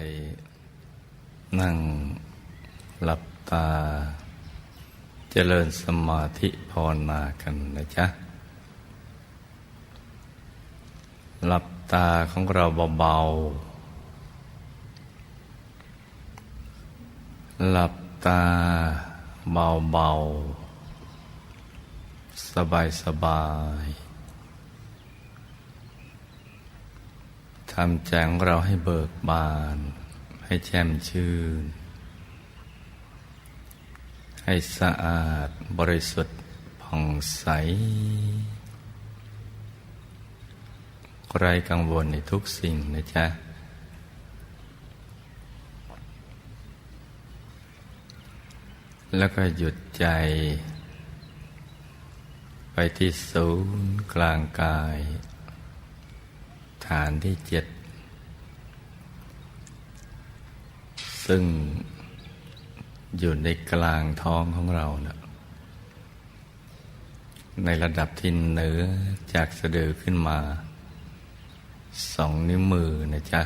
ใจนั่งหลับตา เจริญสมาธิภาวนากันนะจ๊ะ หลับตาของเราเบาๆ หลับตาเบาๆ สบายๆำใจงเราให้เบิกบาน ให้แช่มชื่น ให้สะอาดบริสุทธิ์ผ่องใส ไรกังวลในทุกสิ่งนะจ๊ะ แล้วก็หยุดใจ ไปที่ศูนย์กลางกาย ฐานที่เจ็ด ซึ่งอยู่ในกลางท้องของเรานะในระดับที่เหนือจากสะดือขึ้นมา สองนิ้วมือนะจ๊ะ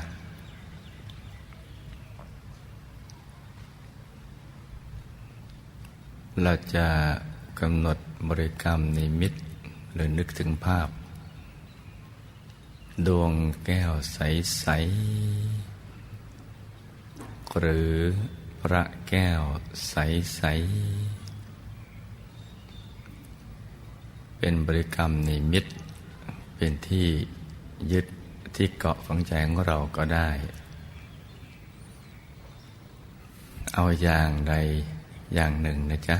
เราจะกำหนดบริกรรมนิมิต หรือนึกถึงภาพ ดวงแก้วใส ๆ หรือพระแก้วใส ๆ เป็นบริกรรมนิมิต เป็นที่ยึดที่เกาะของใจของเราก็ได้ เอาอย่างใดอย่างหนึ่งนะจ๊ะ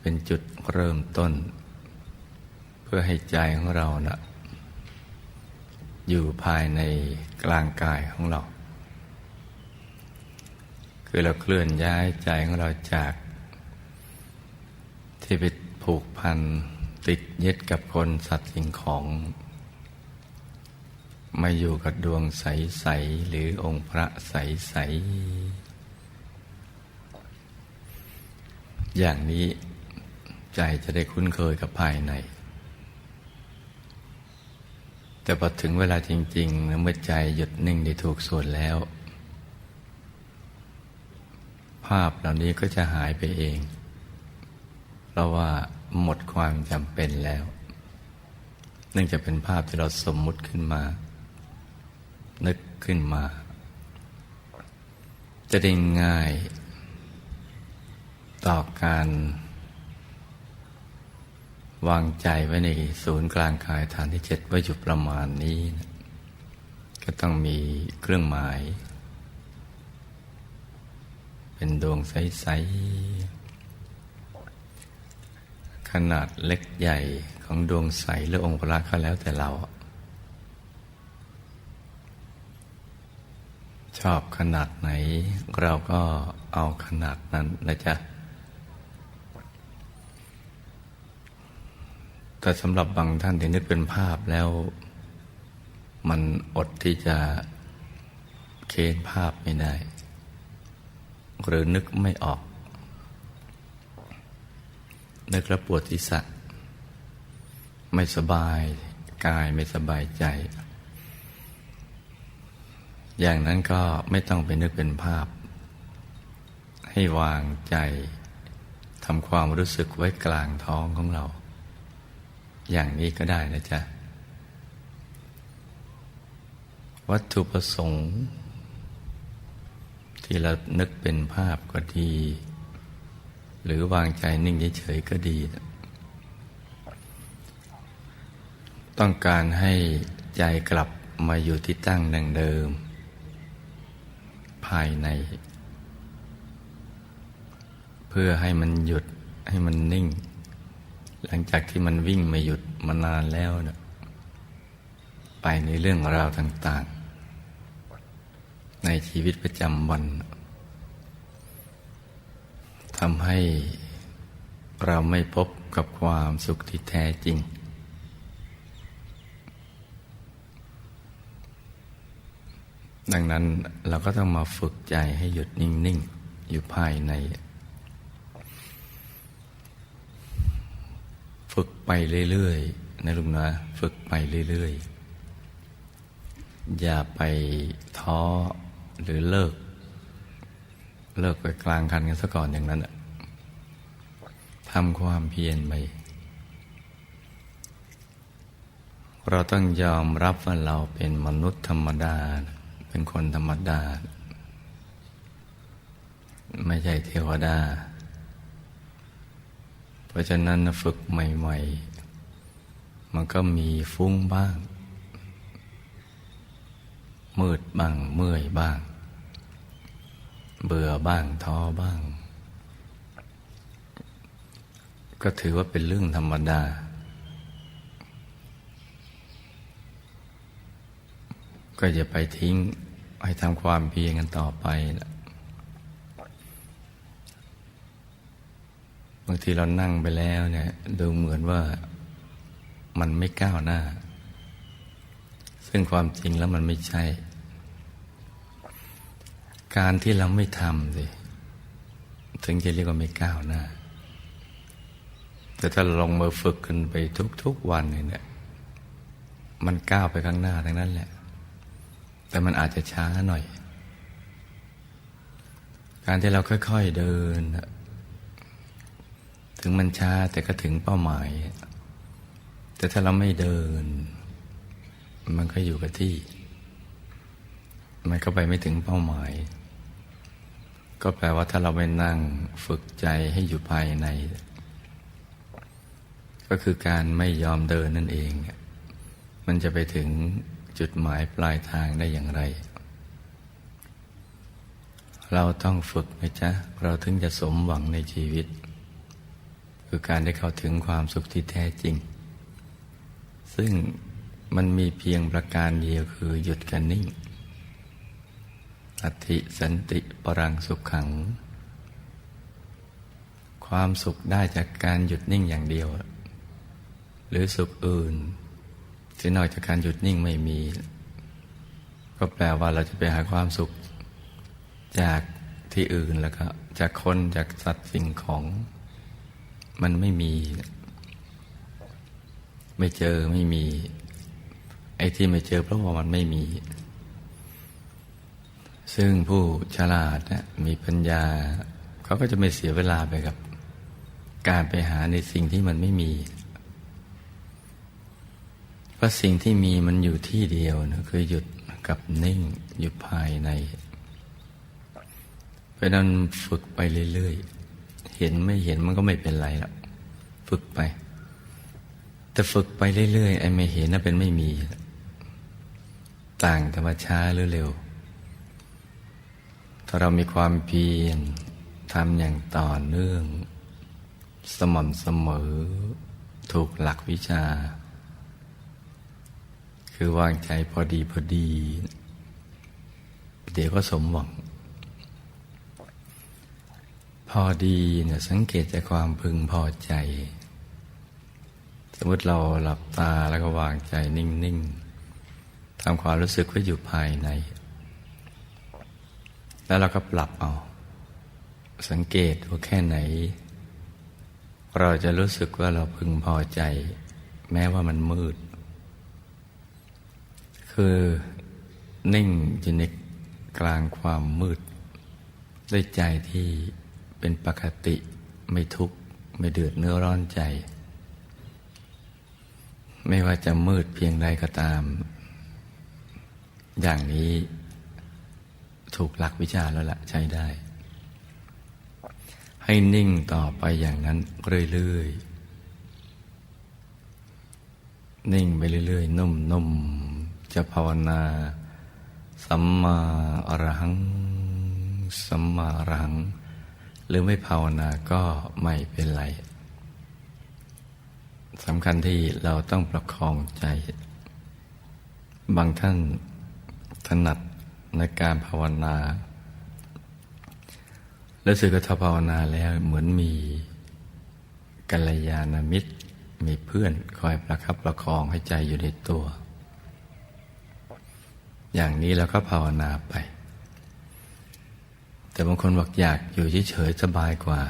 เป็นจุดเริ่มต้น เพื่อให้ใจของเรานะ่ะ อยู่ภายในกลางกายของเรา คือเราเคลื่อนย้ายใจของเราจาก ที่ไปผูกพันติดยึดกับคนสัตว์สิ่งของ มาอยู่กับดวงใส ๆ หรือองค์พระใส ๆ อย่างนี้ใจจะได้คุ้นเคยกับภายใน แต่พอถึงเวลาจริงๆเมื่อใจหยุดนิ่งได้ถูกส่วนแล้ว ภาพเหล่านี้ก็จะหายไปเอง เพราะว่าหมดความจำเป็นแล้วเนื่องจากเป็นภาพที่เราสมมุติขึ้นมา นึกขึ้นมา จะได้ง่าย ต่อการ วางใจไว้ในศูนย์กลางกายฐานที่เจ็ดไว้อยู่ประมาณนี้นะก็ต้องมีเครื่องหมาย เป็นดวงใส ๆ ขนาดเล็กใหญ่ของดวงใสหรือองค์พระก็แล้วแต่เรา ชอบขนาดไหน เราก็เอาขนาดนั้นนะจ๊ะ แต่สำหรับบางท่านที่นึกเป็นภาพแล้ว มันอดที่จะเค้นภาพไม่ได้ หรือนึกไม่ออก นึกแล้วปวดศีรษะไม่สบายกายไม่สบายใจ อย่างนั้นก็ไม่ต้องไปนึกเป็นภาพ ให้วางใจทำความรู้สึกไว้กลางท้องของเรา อย่างนี้ก็ได้นะจ๊ะ วัตถุประสงค์ ที่เรานึกเป็นภาพก็ดี หรือวางใจนิ่งเฉยๆก็ดี ต้องการให้ใจกลับมาอยู่ที่ตั้งดังเดิม ภายใน เพื่อให้มันหยุดให้มันนิ่ง หลังจากที่มันวิ่งมาหยุดมานานแล้วนะไปในเรื่องราวต่าง ๆ ในชีวิตประจำวันทำให้เราไม่พบกับความสุขที่แท้จริง ดังนั้นเราก็ต้องมาฝึกใจให้หยุดนิ่ง ๆ อยู่ภายใน ฝึกไปเรื่อยๆนะลุงนะ ฝึกไปเรื่อยๆ อย่าไปท้อหรือเลิก เลิกไปกลางคันกันซะก่อนอย่างนั้นอะทำความเพียรไปเราต้องยอมรับว่าเราเป็นมนุษย์ธรรมดา เป็นคนธรรมดา ไม่ใช่เทวดา เพราะฉะนั้นฝึกใหม่ ๆ มันก็มีฟุ้งบ้าง มืดบ้างเมื่อยบ้าง เบื่อบ้างท้อบ้าง ก็ถือว่าเป็นเรื่องธรรมดาก็อย่าไปทิ้งให้ทำความเพียรกันต่อไปละ บางทีเรานั่งไปแล้วเนี่ยดูเหมือนว่ามันไม่ก้าวหน้า ซึ่งความจริงแล้วมันไม่ใช่ การที่เราไม่ทำสิถึงจะเรียกว่าไม่ก้าวหน้า แต่ถ้าลงมือฝึกกันไปทุกๆวันเนี่ยมันก้าวไปข้างหน้าทั้งนั้นแหละ แต่มันอาจจะช้าหน่อย การที่เราค่อย ๆเดิน ถึงมันช้าแต่ก็ถึงเป้าหมาย แต่ถ้าเราไม่เดิน มันก็อยู่กับที่ มันก็ไปไม่ถึงเป้าหมาย ก็แปลว่าถ้าเราไปนั่งฝึกใจให้อยู่ภายใน ก็คือการไม่ยอมเดินนั่นเอง มันจะไปถึงจุดหมายปลายทางได้อย่างไร เราต้องฝึกนะจ๊ะ เราถึงจะสมหวังในชีวิต คือการได้เข้าถึงความสุขที่แท้จริง ซึ่งมันมีเพียงประการเดียวคือหยุดกันนิ่งอธิสันติปรังสุขขัง ความสุขได้จากการหยุดนิ่งอย่างเดียว หรือสุขอื่น ที่นอกจากการหยุดนิ่งไม่มี ก็แปลว่าเราจะไปหาความสุข จากที่อื่นแล้วก็จากคนจากสัตว์สิ่งของ มันไม่มี ไม่เจอไม่มี ไอ้ที่ไม่เจอเพราะว่ามันไม่มี ซึ่งผู้ฉลาดนะมีปัญญา เขาก็จะไม่เสียเวลาไปกับ การไปหาในสิ่งที่มันไม่มี เพราะสิ่งที่มีมันอยู่ที่เดียวนะคือหยุดกับนิ่งอยู่ภายใน เพราะนั้นฝึกไปเรื่อยๆ ห็นไม่เห็นมันก็ไม่เป็นไรหรอกฝึกไป แต่ฝึกไปเรื่อยๆไอ้ไม่เห็นน่ะเป็นไม่มี ต่างแต่ว่าช้าหรือเร็ว ถ้าเรามีความเพียรทำอย่างต่อเนื่อง สม่ำเสมอ ถูกหลักวิชา คือวางใจพอดีพอดี เดี๋ยวก็สมหวัง พอดีเนี่ยสังเกตจากความพึงพอใจ สมมติเราหลับตาแล้วก็วางใจนิ่งๆทำความรู้สึกไว้อยู่ภายใน แล้วเราก็ปรับเอา สังเกตว่าแค่ไหน เราจะรู้สึกว่าเราพึงพอใจ แม้ว่ามันมืด คือนิ่งอยู่ในกลางความมืด ด้วยใจที่ เป็นปกติไม่ทุกข์ไม่เดือดเนื้อร้อนใจ ไม่ว่าจะมืดเพียงใดก็ตาม อย่างนี้ถูกหลักวิชาแล้วละใช้ได้ ให้นิ่งต่อไปอย่างนั้นเรื่อยๆ นิ่งไปเรื่อยๆ นุ่มๆ จะภาวนา สัมมาอรหัง สัมมาอรหัง หรือไม่ภาวนาก็ไม่เป็นไรสำคัญที่เราต้องประคองใจ บางท่านถนัดในการภาวนา แล้วสึกว่าถ้าภาวนาแล้วเหมือนมีกัลยาณมิตรมีเพื่อนคอยประคับประคองให้ใจอยู่ในตัว อย่างนี้เราก็ภาวนาไป แต่บางคนบอกอยากอยู่เฉยๆสบายกว่า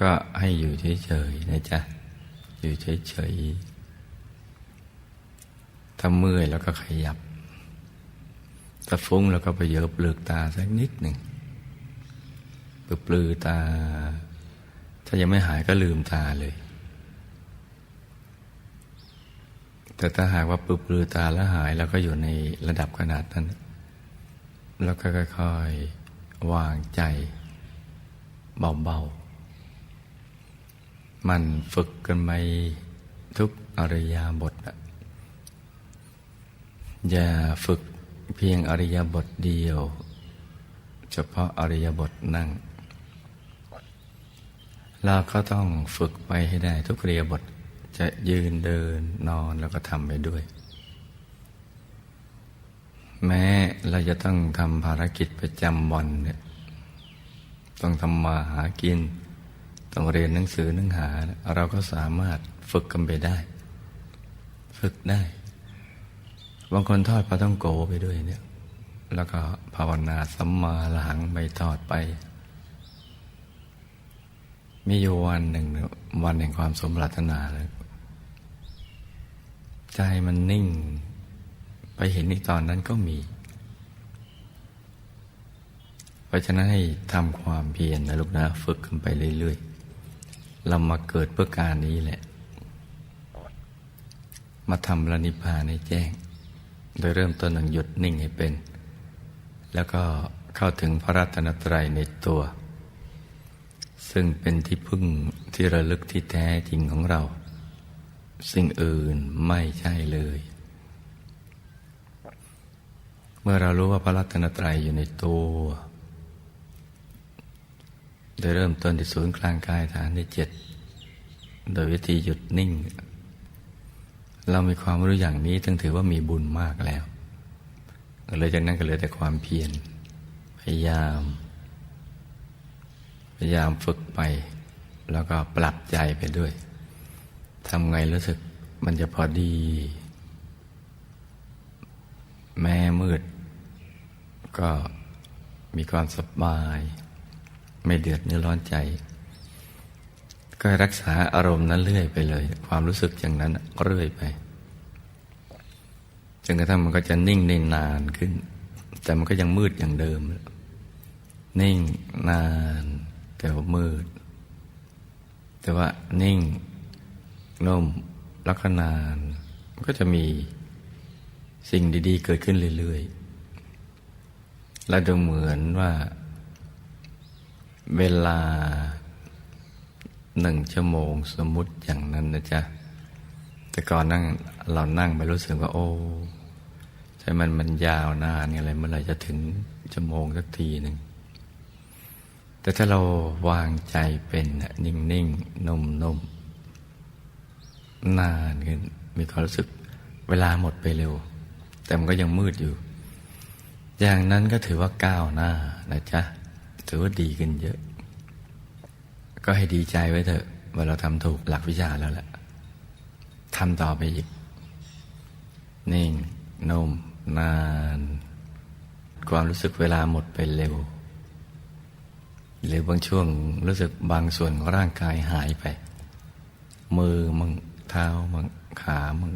ก็ให้อยู่เฉยๆนะจ๊ะ อยู่เฉยๆถ้าเมื่อยแล้วก็ขยับถ้าฟุ้งแล้วก็ไปเยอะเปลือกตาสักนิดหนึ่งเปลือปลือตา ถ้ายังไม่หายก็ลืมตาเลย แต่ถ้าหากว่าปลือปลือตาแล้วหายแล้วก็อยู่ในระดับขนาดนั้น แล้วก็ค่อยๆ วางใจ เบาๆ มันฝึกกันไปทุกอริยาบทอะอย่าฝึกเพียงอริยบทเดียว เฉพาะอริยบทนั่ง เราก็ต้องฝึกไปให้ได้ทุกอริยบทจะยืนเดินนอนแล้วก็ทำไปด้วย แม้เราจะต้องทำภารกิจประจำวันเนี่ยต้องทำมาหากิน ต้องเรียนหนังสือหนังหา เราก็สามารถฝึกกันไปได้ ฝึกได้บางคนทอดปลาต้องโกไปด้วยเนี่ย แล้วก็ภาวนาสัมมาหลังไปทอดไป มีอยู่วันหนึ่งเนี่ยวันแห่งความสมปรารถนาเลยใจมันนิ่ง ไปเห็นในตอนนั้นก็มี เพราะฉะนั้นให้ทำความเพียรนะลูกนะ ฝึกขึ้นไปเรื่อยๆเรามาเกิดเพื่อการนี้แหละ มาทำระนิพพานให้แจ้ง โดยเริ่มต้นหนึ่งหยุดนิ่งให้เป็น แล้วก็เข้าถึงพระรัตนตรัยในตัว ซึ่งเป็นที่พึ่งที่ระลึกที่แท้จริงของเรา สิ่งอื่นไม่ใช่เลย เมื่อเรารู้ว่าพระรัตนตรัยอยู่ในตัวโดยเริ่มต้นที่ศูนย์กลางกายฐานที่เจ็ดโดยวิธีหยุดนิ่ง เรามีความรู้อย่างนี้จึงถือว่ามีบุญมากแล้วเลยจากนั้นก็เหลือแต่ความเพียรพยายาม พยายามฝึกไป แล้วก็ปรับใจไปด้วยทำไงรู้สึกมันจะพอดี แม่มืด ก็มีความสบาย ไม่เดือดเนื้อร้อนใจ ก็รักษาอารมณ์นั้นเรื่อยไปเลย ความรู้สึกอย่างนั้นเรื่อยไปจนกระทั่งมันก็จะนิ่งได้นานขึ้น แต่มันก็ยังมืดอย่างเดิม นิ่งนาน แต่ว่ามืด แต่ว่านิ่งนุ่มล้วก็นานมันก็จะมีสิ่งดี ๆ เกิดขึ้นเรื่อย ๆ และดูเหมือนว่า เวลาหนึ่งชั่วโมงสมมุติอย่างนั้นนะจ๊ะ แต่ก่อนนั่งเรานั่งไปรู้สึกว่า โอ้ใช่มันมันยาวนานอะไรเมื่อไหร่จะถึงชั่วโมงสักทีหนึ่ง แต่ถ้าเราวางใจเป็นนิ่งนิ่งนุ่มนุ่มนานขึ้นมีความรู้สึกเวลาหมดไปเร็ว แต่มันก็ยังมืดอยู่ อย่างนั้นก็ถือว่าก้าวหน้านะจ๊ะ ถือว่าดีขึ้นเยอะ ก็ให้ดีใจไว้เถอะว่าเราทำถูกหลักวิชาแล้วแหละทำต่อไปอีก นิ่งนุ่มนาน ความรู้สึกเวลาหมดไปเร็ว หรือบางช่วงรู้สึกบางส่วนของร่างกายหายไป มือมึงเท้ามึงขามึง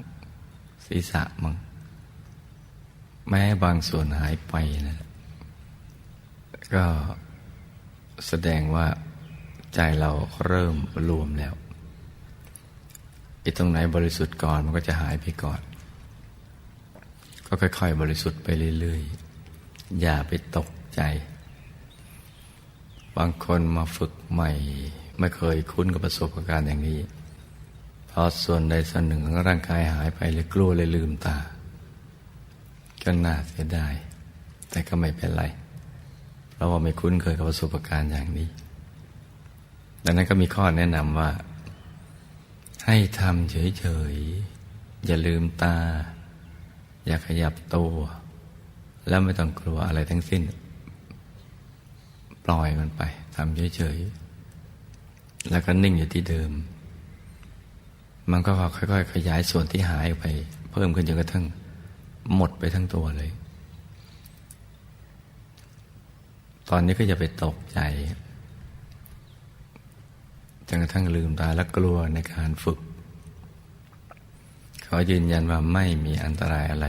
ศีรษะมึง แม้บางส่วนหายไปนะก็แสดงว่าใจเราเริ่มรวมแล้วไอ้ตรงไหนบริสุทธิ์ก่อนมันก็จะหายไปก่อน ก็ค่อยๆ บริสุทธิ์ไปเรื่อยๆ อย่าไปตกใจ บางคนมาฝึกใหม่ ไม่เคยคุ้นกับประสบการณ์อย่างนี้พอส่วนใดส่วนหนึ่งของร่างกายหายไปเลยกลัวเลยลืมตา ก็น่าเสียดาย แต่ก็ไม่เป็นไร เพราะว่าไม่คุ้นเคยกับประสบการณ์อย่างนี้ ดังนั้นก็มีข้อแนะนำว่า ให้ทำเฉยๆ อย่าลืมตา อย่าขยับตัว แล้วไม่ต้องกลัวอะไรทั้งสิ้น ปล่อยมันไปทำเฉยๆ แล้วก็นิ่งอยู่ที่เดิม มันก็ค่อยๆ ขยายส่วนที่หายไป เพิ่มขึ้นจนกระทั่ง หมดไปทั้งตัวเลย ตอนนี้ก็จะไปตกใจจนกระทั่งลืมตาและกลัวในการฝึก ขอยืนยันว่าไม่มีอันตรายอะไร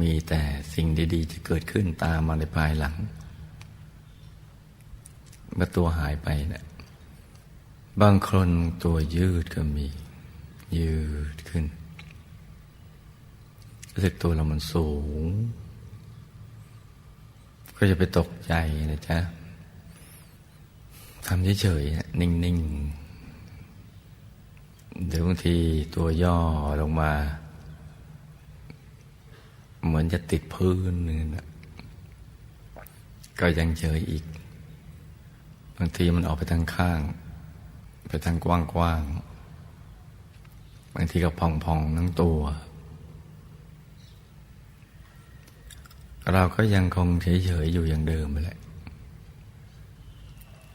มีแต่สิ่งดีๆจะเกิดขึ้นตามมาในภายหลังเมื่อตัวหายไปเนะี่ยบางคนตัวยืดก็มี ยืดขึ้น รู้สึกตัวเรามันสูง ก็จะไปตกใจนะจ๊ะทำเฉยๆนิ่งๆเดี๋ยวบางทีตัวย่อลงมา เหมือนจะติดพื้นนึงนะก็ยังเฉยอีก บางทีมันออกไปทางข้าง ไปทางกว้างๆบางทีก็พองๆทั้งตัว เราก็ยังคงเฉยๆอยู่อย่างเดิมไปแหละ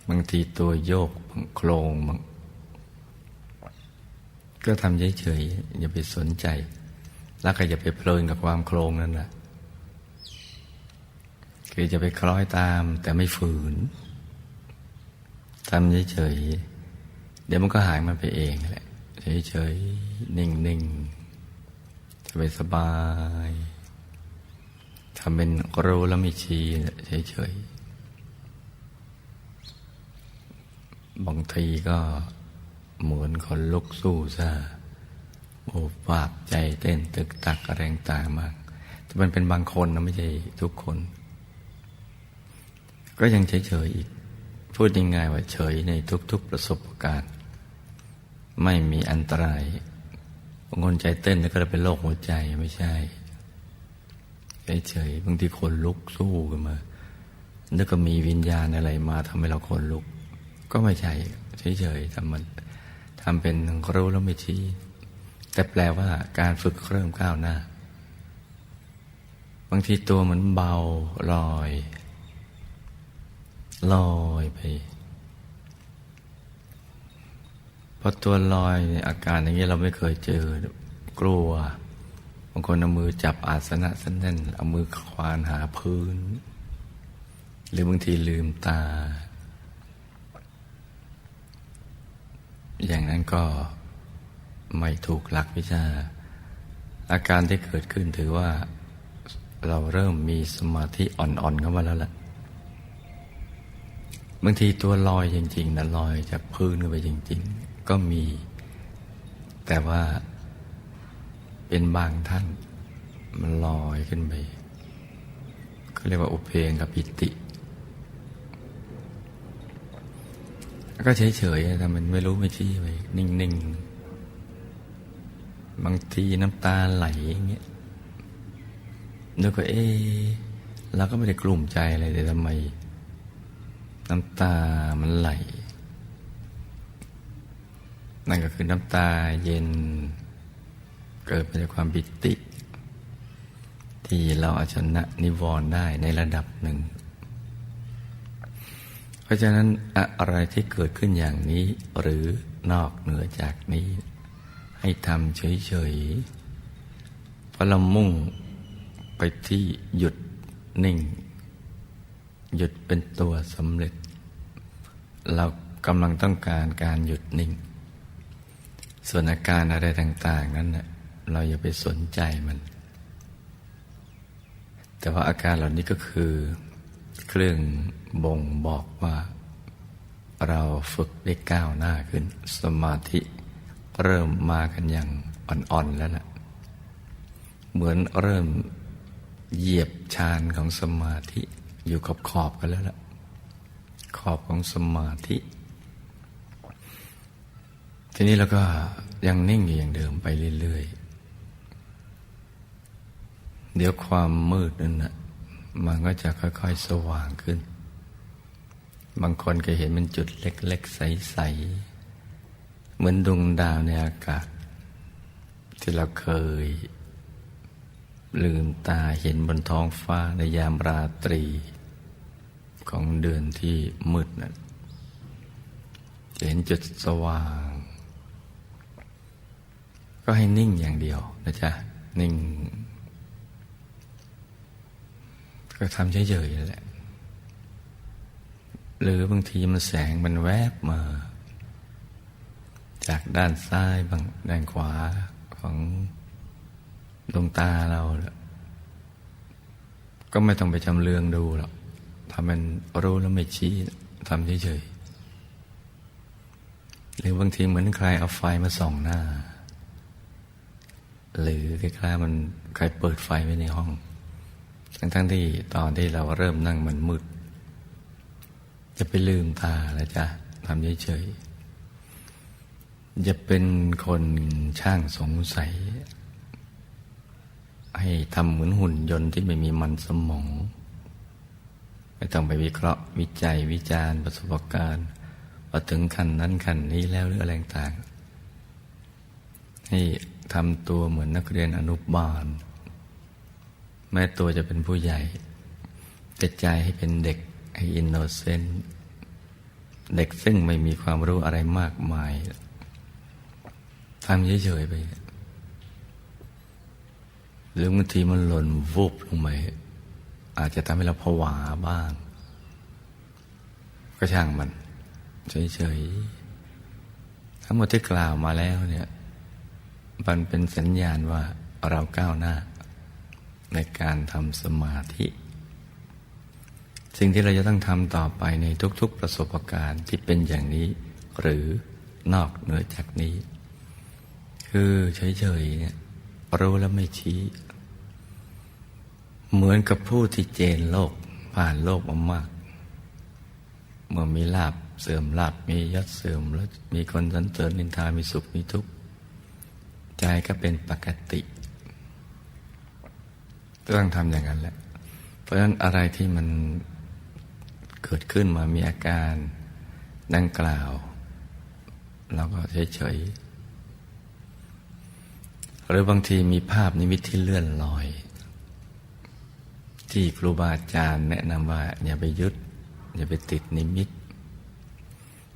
บางทีตัวโยกบางโครงบางก็ทำเฉยๆอย่าไปสนใจ แล้วก็อย่าไปเพลินกับความโครงนั่นแหละคือจะไปคล้อยตามแต่ไม่ฝืนทำเฉยๆเดี๋ยวมันก็หายมันไปเองแหละเฉยๆนิ่งๆจะไปสบาย ทำเป็นรู้แล้วไม่ชี้เฉยๆ บางทีก็เหมือนคนลุกสู้ซะโอบวาบใจเต้นตึกตักแรงตามากแต่มันเป็นบางคนนะไม่ใช่ทุกคน ก็ยังเฉยๆอีก พูดยังไงว่าเฉยในทุก ๆ ประสบการณ์ ไม่มีอันตรายบางคนใจเต้นแล้วก็เลยเป็นโรคหัวใจไม่ใช่ เฉยๆบางทีคนลุกสู้กันมาแล้วก็มีวิญญาณอะไรมาทำให้เราคนลุก ก็ไม่ใช่เฉยๆทำมันทำเป็นรู้แล้วไม่ชี้ แต่แปลว่าการฝึกเริ่มก้าวหน้า บางทีตัวเหมือนเบาลอยลอยไปพอตัวลอยอาการอย่างนี้เราไม่เคยเจอกลัว บางคนเอามือจับอาสนะสั้นๆเอามือควานหาพื้น หรือบางทีลืมตา อย่างนั้นก็ไม่ถูกหลักวิชา อาการที่เกิดขึ้นถือว่าเราเริ่มมีสมาธิอ่อนๆเข้ามาแล้วล่ะบางทีตัวลอยจริงๆนะลอยจากพื้นขึ้นไปจริง ๆ ก็มี แต่ว่า เป็นบางท่าน มันลอยขึ้นไปก็เรียกว่าอุเพงกับปิติ ก็เฉยๆแต่มันไม่รู้ไม่ชี้ไปนิ่งๆ บางทีน้ำตาไหลอย่างเงี้ยนึกว่าเอ๊เราก็ไม่ได้กลุ่มใจอะไรแต่ทำไม น้ำตามันไหล นั่นก็คือน้ำตาเย็น เกิดมาจากความปิติ ที่เราเอาชนะนิวรณ์ได้ในระดับหนึ่ง เพราะฉะนั้นอะไรที่เกิดขึ้นอย่างนี้หรือนอกเหนือจากนี้ ให้ทำเฉยๆเพราะเรามุ่งไปที่หยุดนิ่ง หยุดเป็นตัวสำเร็จ เรากำลังต้องการการหยุดนิ่ง ส่วนอาการอะไรต่าง ๆ นั้น เราอย่าไปสนใจมัน แต่ว่าอาการเหล่านี้ก็คือ เครื่องบ่งบอกว่า เราฝึกได้ก้าวหน้าขึ้น สมาธิเริ่มมากันอย่างอ่อนๆแล้วนะ่ะ เหมือนเริ่มเหยียบชานของสมาธิอยู่กับขอบกันแล้วล่ะ ขอบของสมาธิ ทีนี้เราก็ยังนิ่งอยู่อย่างเดิมไปเรื่อยๆ เดี๋ยวความมืดนั่นนะมันก็จะค่อย ๆ สว่างขึ้น บางคนก็เห็นเป็นจุดเล็ก ๆ ใส ๆ เหมือนดวงดาวในอากาศ ที่เราเคย ลืมตาเห็นบนท้องฟ้าในยามราตรี ของเดือนที่มืดนะ่ะเห็นจุดสว่าง ก็ให้นิ่งอย่างเดียวนะจ๊ะ นิ่ง ก็ทำเฉยๆแหละ หรือบางทีมันแสงมันแวบมา จากด้านซ้ายบางด้านขวาของดวงตาเราก็ไม่ต้องไปจำเรืองดูหรอกทำเป็นรู้แล้วไม่ชี้ทำเฉยๆหรือบางทีเหมือนใครเอาไฟมาส่องหน้า หรือคล้ายๆมันใครเปิดไฟไว้ในห้อง ทั้งๆที่ตอนที่เราเริ่มนั่งมันมืด จะไปลืมตาแล้วจ้ะทำเฉยๆจะเป็นคนช่างสงสัย ให้ทำเหมือนหุ่นยนต์ที่ไม่มีมันสมอง ไม่ต้องไปวิเคราะห์วิจัยวิจารณ์ประสบการณ์ว่าถึงขั้นนั้นขั้นนี้แล้วหรืออะไรต่างให้ทำตัวเหมือนนักเรียนอนุบาล แม้ตัวจะเป็นผู้ใหญ่ แต่ใจให้เป็นเด็กให้อินโนเซนต์เด็กซึ่งไม่มีความรู้อะไรมากมายทำเฉยๆไป หรือบางทีมันหล่นวูบลงไปอาจจะทำให้เราผวาบ้าง ก็ช่างมัน เฉยๆทั้งหมดที่กล่าวมาแล้วเนี่ย มันเป็นสัญญาณว่าเราก้าวหน้า ในการทำสมาธิ สิ่งที่เราจะต้องทำต่อไปในทุกๆประสบการณ์ที่เป็นอย่างนี้ หรือนอกเหนือจากนี้ คือเฉยๆเนี่ยรู้แล้วไม่ชี้ เหมือนกับผู้ที่เจนโลกผ่านโลกมามาก เมื่อมีลาบเสื่อมลาบมียศเสื่อมแล้วมีคนสรรเสริญนินทามีสุขมีทุกข์ใจก็เป็นปกติ ต้องทำอย่างนั้นแหละ เพราะฉะนั้นอะไรที่มันเกิดขึ้นมามีอาการดังกล่าว เราก็เฉยๆหรือบางทีมีภาพนิมิตที่เลื่อนลอย ที่ครูบาอาจารย์แนะนำว่า อย่าไปยึด อย่าไปติดนิมิต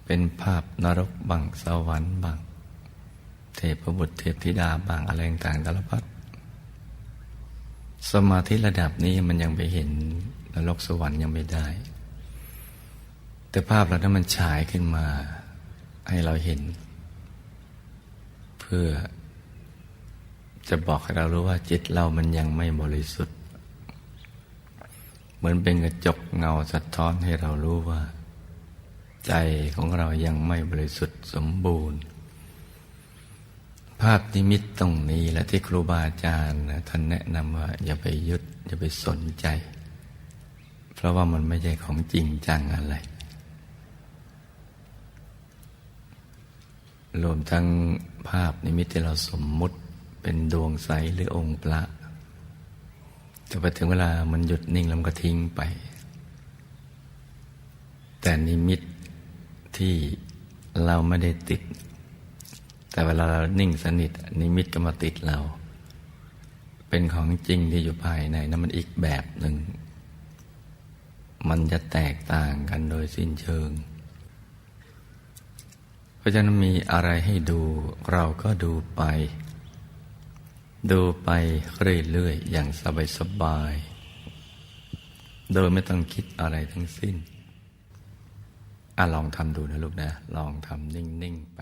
เป็นภาพนรกบังสวรรค์บังเทพบุตรเทพธิดาบังอะไรต่างๆสารพัด สมาธิระดับนี้มันยังไปเห็นนรกสวรรค์ยังไม่ได้ แต่ภาพเรานั้นมันฉายขึ้นมาให้เราเห็น เพื่อจะบอกให้เรารู้ว่าจิตเรามันยังไม่บริสุทธิ์ เหมือนเป็นกระจกเงาสะท้อนให้เรารู้ว่า ใจของเรายังไม่บริสุทธิ์สมบูรณ์ ภาพนิมิตตรงนี้และที่ครูบาอาจารย์ท่านแนะนำว่า อย่าไปยึดอย่าไปสนใจ เพราะว่ามันไม่ใช่ของจริงจังอะไร รวมทั้งภาพนิมิตที่เราสมมุติเป็นดวงใสหรือองค์พระแต่พอถึงเวลามันหยุดนิ่งแล้วก็ทิ้งไป แต่นิมิตที่เราไม่ได้ติด แต่เวลาเรานิ่งสนิทนิมิตก็มาติดเรา เป็นของจริงที่อยู่ภายในนั้นมันอีกแบบหนึ่ง มันจะแตกต่างกันโดยสิ้นเชิง เพราะฉะนั้นมีอะไรให้ดูเราก็ดูไป ดูไปเรื่อยๆอย่างสบายๆโดยไม่ต้องคิดอะไรทั้งสิ้นอะลองทำดูนะลูกนะ ลองทำนิ่ง ๆ ไป